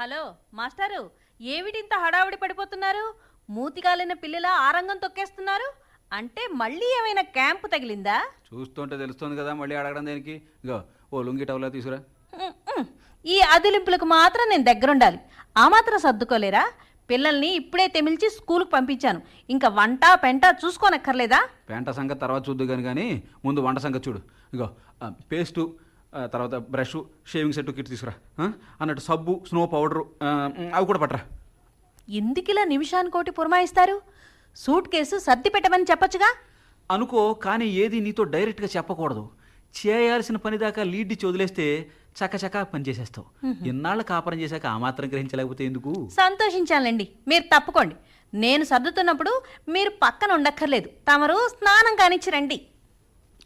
Hello మాస్టారు ఏమిటింత హడావుడి పడిపోతున్నారు? మూతికాలిన పిల్లల ఆరంగం తొక్కేస్తున్నారు? అంటే మళ్ళీ ఏమైనా క్యాంపు తగిలిందా? చూస్తుంటే తెలుస్తుంది కదా మళ్ళీ అడగడం దేనికి? ఇగో ఓ లుంగి టవలా తీసుకురా. ఈ అదిలింపులకు మాత్రం నేను దగ్గరుండాలి. ఆ మాత్రం సర్దుకోలేరా? పిల్లల్ని ఇప్పుడే తెమిల్చి స్కూల్కి పంపించాను. ఇంకా వంట పెంట చూసుకోనక్కర్లేదా? పెంట సంగతి తర్వాత చూద్దు కానీ కానీ ముందు వంట సంగతి చూడు. ఇగో ఆ, పేస్టు తర్వాత బ్రష్ షేవింగ్ సెట్ కిట్ తీసుకురా? అన్నట్టు సబ్బు స్నో పౌడరు అవి కూడా పట్టరా. ఎందుకిలా నిమిషానికోటి పురమాయిస్తారు? సూట్ కేసు సర్ది పెట్టమని చెప్పొచ్చుగా? అనుకో కానీ ఏది నీతో డైరెక్ట్గా చెప్పకూడదు. చేయాల్సిన పని దాకా లీడ్ ఇచ్చి వదిలేస్తే చకచకా పని చేసేస్తావు. ఇన్నాళ్ళు కాపురం చేశాక ఆ మాత్రం గ్రహించలేకపోతే ఎందుకు? సంతోషించాలండి. మీరు తప్పుకోండి. నేను సర్దుతున్నప్పుడు మీరు పక్కన ఉండక్కర్లేదు. తమరు స్నానం కానిచ్చి రండి.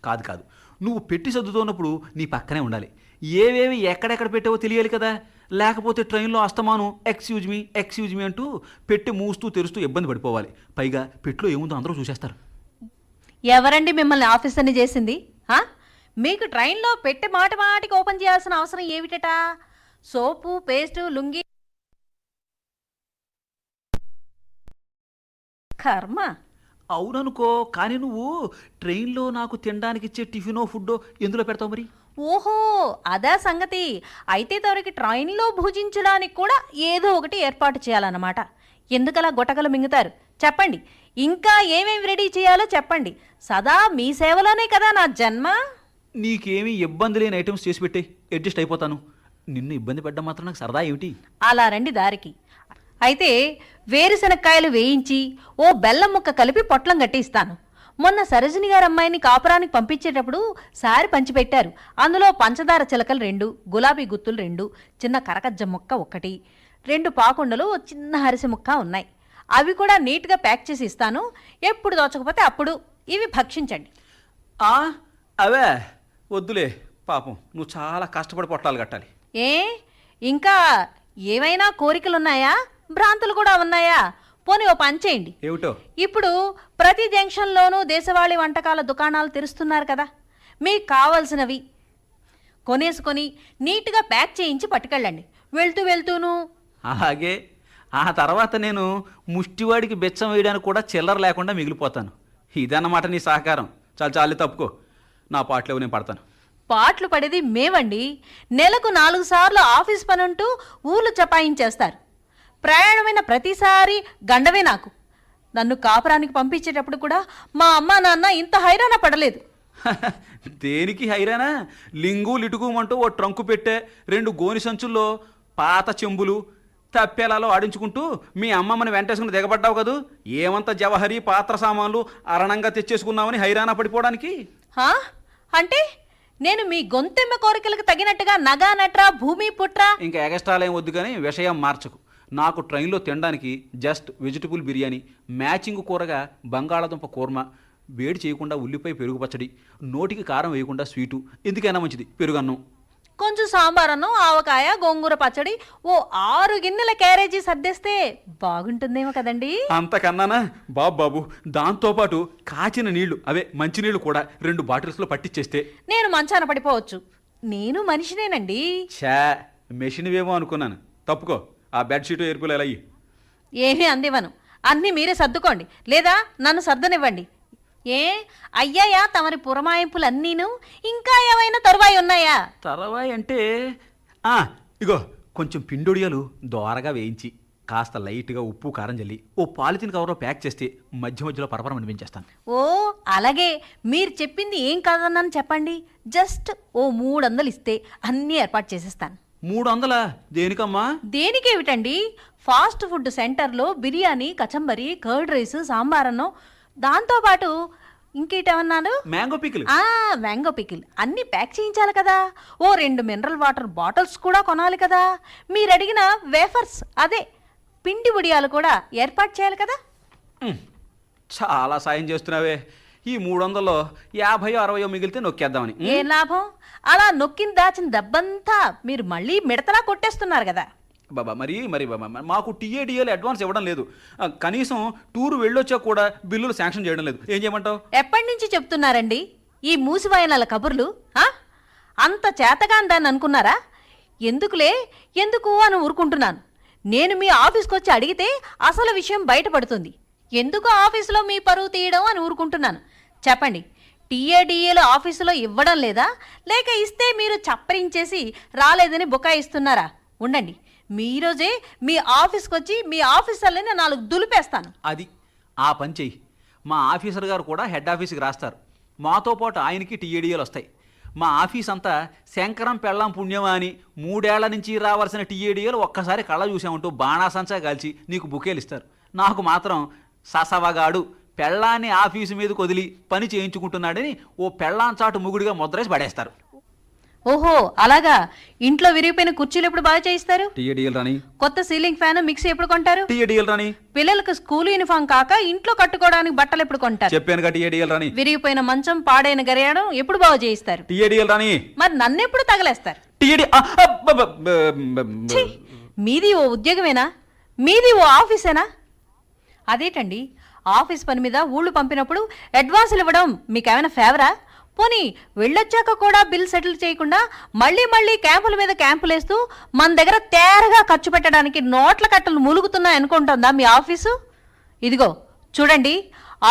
కాదు కాదు. నువ్వు పెట్టి సర్దుతున్నప్పుడు నీ పక్కనే ఉండాలి. ఏవేవి ఎక్కడెక్కడ పెట్టావో తెలియాలి కదా. లేకపోతే ట్రైన్లో అస్తమానం ఎక్స్క్యూజ్ మీ ఎక్స్క్యూజ్ మీ అంటూ పెట్టి మూస్తూ తెరుస్తూ ఇబ్బంది పడిపోవాలి. పైగా పెట్టులో ఏముందో అందరూ చూసేస్తారు. ఎవరండి మిమ్మల్ని ఆఫీసర్ని చేసింది? మీకు ట్రైన్లో పెట్టి మాట మాటికి ఓపెన్ చేయాల్సిన అవసరం ఏమిటట? Soap paste lungi. కర్మ! అవుననుకో కానీ నువ్వు ట్రైన్లో నాకు తినడానికి ఇచ్చే టిఫినో ఫుడ్డో ఎందులో పెడతావు మరి? ఓహో అదా సంగతి. అయితే తవరికి ట్రైన్లో భుజించడానికి కూడా ఏదో ఒకటి ఏర్పాటు చేయాలన్నమాట. ఎందుకలా గొటకలు మింగుతారు? చెప్పండి. ఇంకా ఏమేమి రెడీ చేయాలో చెప్పండి. సదా మీ సేవలోనే కదా నా జన్మ? నీకేమీ ఇబ్బంది లేని ఐటమ్స్ చేసి పెట్టే అడ్జస్ట్ అయిపోతాను. నిన్ను ఇబ్బంది పెట్టడం మాత్రం నాకు సరదా ఏమిటి? అలా రండి దారికి. అయితే వేరుశనక్కాయలు వేయించి ఓ బెల్లం ముక్క కలిపి పొట్లం కట్టి ఇస్తాను మొన్న సరోజిని గారి అమ్మాయిని కాపురానికి పంపించేటప్పుడు సారి పంచిపెట్టారు. అందులో పంచదార చిలకలు రెండు గులాబీ గుత్తులు రెండు చిన్న కరకజ్జ ముక్క ఒకటి రెండు పాకుండలు చిన్న హరిసె ముక్క ఉన్నాయి. అవి కూడా నీట్గా ప్యాక్ చేసి ఇస్తాను. ఎప్పుడు దోచకపోతే అప్పుడు. ఇవి భక్షించండి. అవే వద్దులే పాపం. నువ్వు చాలా కష్టపడి పొట్టాలు కట్టాలి. ఏ? ఇంకా ఏమైనా కోరికలున్నాయా? భ్రాంతులు కూడా ఉన్నాయా? పోనీ ఓ పని చేయండి. ఏమిటో? ఇప్పుడు ప్రతి జంక్షన్లోనూ దేశవాళీ వంటకాల దుకాణాలు తెరుస్తున్నారు కదా. మీకు కావలసినవి కొనేసుకొని నీట్గా ప్యాక్ చేయించి పట్టుకెళ్ళండి. వెళ్తూ వెళ్తూను. అలాగే. ఆ తర్వాత నేను ముష్టివాడికి బెచ్చం వేయడానికి కూడా చిల్లర లేకుండా మిగిలిపోతాను. ఇదన్నమాట నీ సహకారం. చాలు చాలు తప్పుకో. నా పాటలో నేను పడతాను. పాటలు పడేది మేవండి నెలకు నాలుగు సార్లు ఆఫీస్ పని ఉంటూ ఊర్లు చపాయించేస్తారు. ప్రయాణమైన ప్రతిసారి గండవే నాకు. నన్ను కాపురానికి పంపించేటప్పుడు కూడా మా అమ్మ నాన్న ఇంత హైరాణ పడలేదు. దేనికి హైరానా లింగు లిటుకుమంటూ ఓ ట్రంకు పెట్టే రెండు గోని సంచుల్లో పాత చెంబులు తప్పేలాలో ఆడించుకుంటూ మీ అమ్మమ్మని వెంటేసుకుని దిగబడ్డావు కదూ? ఏమంత జవహరి పాత్ర సామాన్లు అరణంగా తెచ్చేసుకున్నావని హైరాణ పడిపోవడానికి? హా? అంటే నేను మీ గొంతెమ్మ కోరికలకు తగినట్టుగా నగా నట్రా భూమి పుట్రా? ఇంకా ఎగస్ట్రాలు వద్దు కానీ విషయం మార్చకు. నాకు ట్రైన్లో తినడానికి జస్ట్ వెజిటబుల్ బిర్యానీ మ్యాచింగ్ కూరగా బంగాళాదుంప కూర్మ వేడి చేయకుండా ఉల్లిపాయ పెరుగు పచ్చడి నోటికి కారం వేయకుండా స్వీటు ఎందుకైనా మంచిది పెరుగన్నం. కొంచెం సాంబారన్నం ఆవకాయ గోంగూర పచ్చడి ఓ ఆరు గిన్నెల క్యారేజీ సర్దేస్తే బాగుంటుందేమో కదండి. అంతకన్నానా? బాబు బాబు దాంతోపాటు కాచిన నీళ్ళు అవే మంచినీళ్ళు కూడా రెండు బాటిల్స్లో పట్టించేస్తే నేను మంచాన పడిపోవచ్చు. నేను మనిషినేనండి. ఛా మెషిన్ వేమో అనుకున్నాను. తప్పుకో. ఆ బెడ్షీట్ ఎరుపులు ఎలా ఏమీ అందివ్వను. అన్నీ మీరే సర్దుకోండి. లేదా నన్ను సర్దనివ్వండి. ఏ? అయ్యాయా తమరి పురమాయింపులు అన్నీను ఇంకా ఏమైనా తరువాయి ఉన్నాయా? తర్వాయి అంటే ఆ, ఇగో కొంచెం పిండొడియాలు దోరగా వేయించి కాస్త లైట్గా ఉప్పు కారం జల్లి ఓ పాలిథిన్ కవర్లో ప్యాక్ చేస్తే మధ్య మధ్యలో పరపరం అనిపించేస్తాను ఓ అలాగే. మీరు చెప్పింది ఏం కాదన్నాను చెప్పండి. జస్ట్ ఓ మూడు వందలు ఇస్తే అన్నీ ఏర్పాటు చేసేస్తాను. మూడు వందల దేనికమ్మా? దేనికేమిటండి? ఫాస్ట్ ఫుడ్ సెంటర్లో బిర్యానీ కచంబరి కర్డ్ రైస్ సాంబారన్నం. దాంతోపాటు ఇంకేటమన్నాను? Mango pickle. ఆ మ్యాంగో పికిల్. అన్నీ ప్యాక్ చేయించాలి కదా. ఓ రెండు మినరల్ వాటర్ బాటిల్స్ కూడా కొనాలి కదా. మీరు అడిగిన వేఫర్స్ అదే పిండి ఉడియాలు కూడా ఏర్పాటు చేయాలి కదా. ఉమ్, చాలా సాయం చేస్తున్నావే. ఈ మూడు వందల్లో యాభై అరవయో మిగిలితే నొక్కేద్దామని. ఏ లాభం? అలా నొక్కిన దాచిన దెబ్బంతా మీరు మళ్ళీ మిడతలా కొట్టేస్తున్నారు కదా. బాబా మరి మరి బాబా మాకు టీఏడిఏలు అడ్వాన్స్ ఇవ్వడం లేదు. కనీసం టూర్ వెళ్ళొచ్చా కూడా బిల్లులు శాంక్షన్ చేయడం లేదు. ఏం చేయమంటావు? ఎప్పటి నుంచి చెప్తున్నారండి? ఈ మూసివాయనాల కబుర్లు? అంత చేతగాందని అనుకున్నారా? ఎందుకులే? ఎందుకు అని ఊరుకుంటున్నాను. నేను మీ ఆఫీస్కి వచ్చి అడిగితే అసలు విషయం బయటపడుతుంది. ఎందుకు ఆఫీసులో మీ పరువు తీయడం అని ఊరుకుంటున్నాను. చెప్పండి. టీఏడిఏలు ఆఫీసులో ఇవ్వడం లేదా? లేక ఇస్తే మీరు చప్పరించేసి రాలేదని బుకాయిస్తున్నారా? ఉండండి. మీ రోజే మీ ఆఫీస్కి వచ్చి మీ ఆఫీసర్లని నాలుగు దులిపేస్తాను. అది. ఆ పని చెయ్యి. మా ఆఫీసర్ గారు కూడా హెడ్ ఆఫీస్కి రాస్తారు. మాతో పాటు ఆయనకి టీఏడీఏలు వస్తాయి. మా ఆఫీస్ అంతా శంకరం పెళ్ళం పుణ్యమా అని మూడేళ్ళ నుంచి రావాల్సిన టీఏడీఏలు ఒక్కసారి కళ్ళ చూసామంటూ బాణాసంచా కాల్చి నీకు బుకేలు ఇస్తారు నాకు మాత్రం ససవగాడు. పెళ్ళాన్ని ఆఫీసు మీదకి వదిలి పని చేయించుకుంటున్నాడని ఓ పెళ్ళాం చాటు ముగుడిగా ముద్రేసి పడేస్తారు. ఓహో అలాగా? ఇంట్లో విరిగిపోయిన కుర్చీలు ఎప్పుడు బాగా చేయిస్తారు? టీఏడిఎల్ రాని కొత్త సీలింగ్ ఫ్యాన్ మిక్సీ ఎప్పుడు కొంటారు? టీఏడిఎల్ రాని పిల్లలకు స్కూల్ యూనిఫామ్ కాక ఇంట్లో కట్టుకోవడానికి బట్టలు ఎప్పుడు కొంటారు? టీఏడిఎల్ రాని విరిగిపోయిన మంచం పాడైన గరియాడం ఎప్పుడు బాగు చేయిస్తారు? టీఏడిఎల్ రాని మరి నన్నెప్పుడు తగలేస్తారు? టీఏడి ఛీ! మీది ఓ ఉద్యోగమేనా? మీది ఓ ఆఫీసేనా? అదేటండి ఆఫీస్ పని మీద ఊళ్ళు పంపినప్పుడు అడ్వాన్సులు ఇవ్వడం మీకేమైనా ఫేవరా పోనీ వెళ్ళొచ్చాక కూడా బిల్ సెటిల్ చేయకుండా మళ్ళీ మళ్ళీ క్యాంపుల మీద క్యాంపులు వేస్తూ మన దగ్గర తేరగా ఖర్చు పెట్టడానికి నోట్ల కట్టలు మూలుగుతున్నాయి అనుకుంటుందా మీ ఆఫీసు? ఇదిగో చూడండి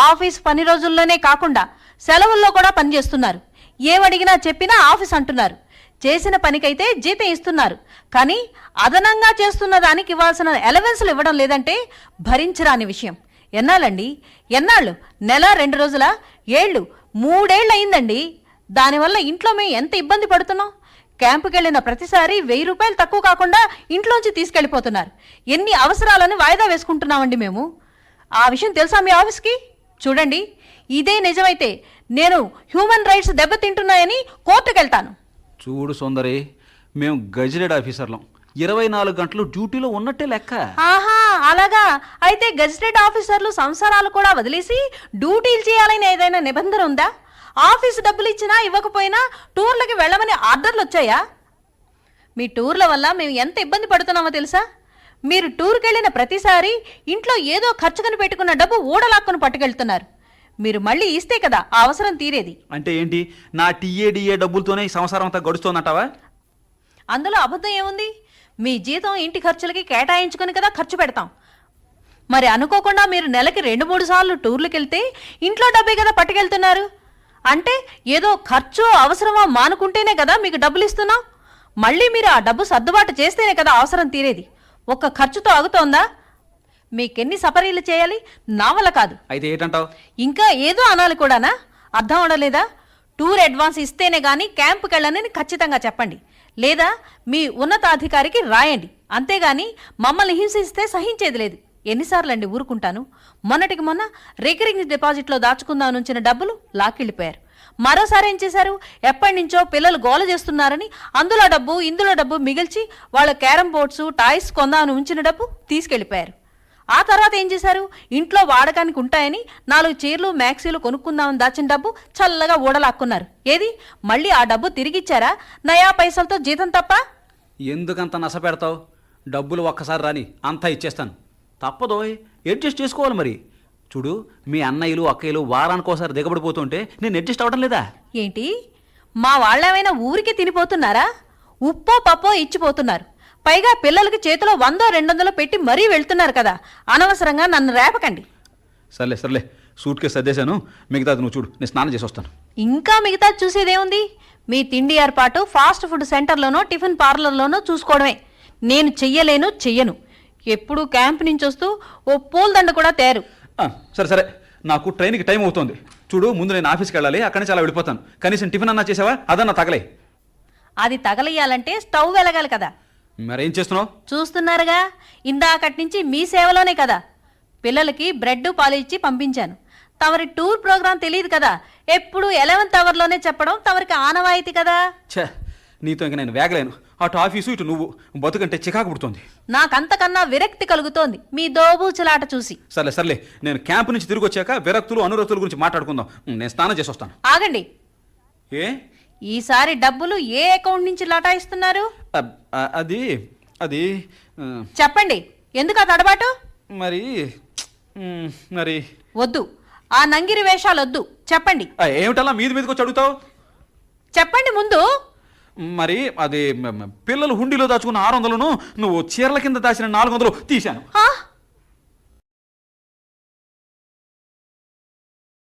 ఆఫీస్ పని రోజుల్లోనే కాకుండా సెలవుల్లో కూడా పనిచేస్తున్నారు ఏమడిగినా చెప్పినా ఆఫీస్ అంటున్నారు. చేసిన పనికైతే జీతం ఇస్తున్నారు. కానీ అదనంగా చేస్తున్న దానికి ఇవ్వాల్సిన ఎలవెన్స్లు ఇవ్వడం లేదంటే భరించరాని విషయం. ఎన్నాళ్ళండి? ఎన్నాళ్ళు? నెల రెండు రోజుల? ఏళ్ళు? మూడేళ్ళు అయిందండి దానివల్ల ఇంట్లో మేము ఎంత ఇబ్బంది పడుతున్నాం? క్యాంపుకి వెళ్ళిన ప్రతిసారి వెయ్యి రూపాయలు తక్కువ కాకుండా ఇంట్లోంచి తీసుకెళ్ళిపోతున్నారు. ఎన్ని అవసరాలను వాయిదా వేసుకుంటున్నామండి మేము. ఆ విషయం తెలుసా మీ ఆఫీస్కి? చూడండి. ఇదే నిజమైతే నేను హ్యూమన్ రైట్స్ దెబ్బతింటున్నాయని కోర్టుకు వెళ్తాను చూడు సుందరి మేము గజిటెడ్ ఆఫీసర్లం. ఇరవై నాలుగు గంటలు డ్యూటీలో ఉన్నట్టే లెక్క. ఆహా! అలాగా. అయితే గజిటెడ్ ఆఫీసర్లు సంసారాలు కూడా వదిలేసి డ్యూటీలు చేయాలని ఏదైనా నిబంధన ఉందా? ఆఫీసు డబ్బులు ఇచ్చినా ఇవ్వకపోయినా టూర్లకి వెళ్ళమని ఆర్డర్లు వచ్చాయా? మీ టూర్ల వల్ల మేము ఎంత ఇబ్బంది పడుతున్నామో తెలుసా? మీరు టూర్కి వెళ్ళిన ప్రతిసారి ఇంట్లో ఏదో ఖర్చుకుని పెట్టుకున్న డబ్బు ఊడలాక్కుని పట్టుకెళ్తున్నారు. మీరు మళ్ళీ ఇస్తే కదా ఆ అవసరం తీరేది. అంటే ఏంటి? నా టీఏడిఏ డబ్బులతోనే ఈ సంసారం అంతా గడుస్తోందంటావా? అందులో అబద్ధం ఏముంది? మీ జీతం ఇంటి ఖర్చులకి కేటాయించుకుని కదా ఖర్చు పెడతాం. మరి అనుకోకుండా మీరు నెలకి రెండు మూడు సార్లు టూర్లకు వెళ్తే ఇంట్లో డబ్బే కదా పట్టుకెళ్తున్నారు. అంటే ఏదో ఖర్చు అవసరమో మానుకుంటేనే కదా మీకు డబ్బులు ఇస్తున్నాం. మళ్ళీ మీరు ఆ డబ్బు సర్దుబాటు చేస్తేనే కదా అవసరం తీరేది. ఒక్క ఖర్చుతో ఆగుతోందా? మీకెన్ని సపరీలు చేయాలి? నా వల్ల కాదు. అయితే ఏంటంటావు? ఇంకా ఏదో అనాలి కూడానా? అర్థం అవడలేదా టూర్ అడ్వాన్స్ ఇస్తేనే గానీ క్యాంపుకి వెళ్ళనని ఖచ్చితంగా చెప్పండి. లేదా మీ ఉన్నతాధికారికి రాయండి. అంతేగాని మమ్మల్ని హింసిస్తే సహించేది లేదు. ఎన్నిసార్లండి ఊరుకుంటాను? మొన్నటికి మొన్న రికరింగ్ డిపాజిట్లో దాచుకుందాం ఉంచిన డబ్బులు లాక్కెళ్ళిపోయారు. మరోసారి ఏం చేశారు? ఎప్పటి నుంచో పిల్లలు గోల చేస్తున్నారని అందులో డబ్బు ఇందులో డబ్బు మిగిల్చి వాళ్ళ క్యారమ్ బోర్డ్స్ టాయ్స్ కొందామని ఉంచిన డబ్బు తీసుకెళ్ళిపోయారు. ఆ తర్వాత ఏం చేశారు? ఇంట్లో వాడకానికి ఉంటాయని నాలుగు చీరలు మ్యాక్సీలు కొనుక్కుందామని దాచిన డబ్బు చల్లగా ఊడలాక్కున్నారు. ఏది? మళ్ళీ ఆ డబ్బు తిరిగిచ్చారా? నయా పైసలతో జీతం తప్ప? ఎందుకంత నస పెడతావు? డబ్బులు ఒక్కసారి రాని అంతా ఇచ్చేస్తాను. తప్పదో అడ్జస్ట్ చేసుకోవాలి మరి. చూడు మీ అన్నయ్యలు అక్కయ్యలు వారానికి ఒకసారి దిగబడిపోతుంటే నేను అడ్జస్ట్ అవ్వడం లేదా? ఏంటి? మా వాళ్ళేమైనా ఊరికి తినిపోతున్నారా? ఉప్పో పప్పో ఇచ్చిపోతున్నారు. పైగా పిల్లలకి చేతిలో వందో రెండొందలో పెట్టి మరీ వెళ్తున్నారు కదా. అనవసరంగా నన్ను రేపకండి. సర్లే సర్లే. సూట్ కేసు సర్దేశాను. మిగతాది నువ్వు చూడు. నేను స్నానం చేసి వస్తాను ఇంకా మిగతా చూసేదేముంది? మీ తిండి ఏర్పాటు ఫాస్ట్ ఫుడ్ సెంటర్లోనో టిఫిన్ పార్లర్లోనో చూసుకోవడమే. నేను చెయ్యలేను చెయ్యను. ఎప్పుడు క్యాంప్ నుంచి వస్తూ ఓ పూలదండ కూడా తేరు. ఆ, సరే సరే. నాకు ట్రైన్కి టైం అవుతుంది. చూడు ముందు నేను ఆఫీస్కి వెళ్ళాలి అక్కడి నుంచి అలా వెళ్ళిపోతాను. కనీసం టిఫిన్ అన్నా చేసావా? అదన్నా తగలే. అది తగలయ్యాలంటే స్టవ్ వెలగాలి కదా. మరేం చేస్తున్నావు? చూస్తున్నారుగా. ఇందాకటి నుంచి మీ సేవలోనే కదా. పిల్లలకి బ్రెడ్ పాలు ఇచ్చి పంపించాను. తమరి టూర్ ప్రోగ్రాం తెలియదు కదా. ఎప్పుడు ఎలెవెన్త్ అవర్లోనే చెప్పడం తమరికి ఆనవాయితీ కదా. ఛే నీతో ఇంక నేను వేగలేను. అటు ఆఫీసు ఇటు నువ్వు. బతుకంటే చికాకు పుడుతోంది. నాకంతకన్నా విరక్తి కలుగుతోంది. మీ దోబూచులాట చూసి. సర్లే సర్లే. నేను క్యాంపు నుంచి తిరిగి వచ్చాక విరక్తులు అనురక్తుల గురించి మాట్లాడుకుందాం. నేను స్నానం చేసి వస్తాను ఆగండి. ఏ? ఈసారి డబ్బులు ఏ అకౌంట్ నుంచి లటాయిస్తున్నారు? అది అది చెప్పండి. ఎందుకు ఆ తడబాటు మరి మరి. వద్దు. ఆ నంగిరి వేషాలు వద్దు. చెప్పండి. ఏమిటలా మీది మీదకి వచ్చి అడుగుతావు? చెప్పండి ముందు. మరి అది పిల్లలు హుండీలో దాచుకున్న ఆరు వందలను నువ్వు చీరల కింద దాచిన నాలుగు వందలు తీశాను?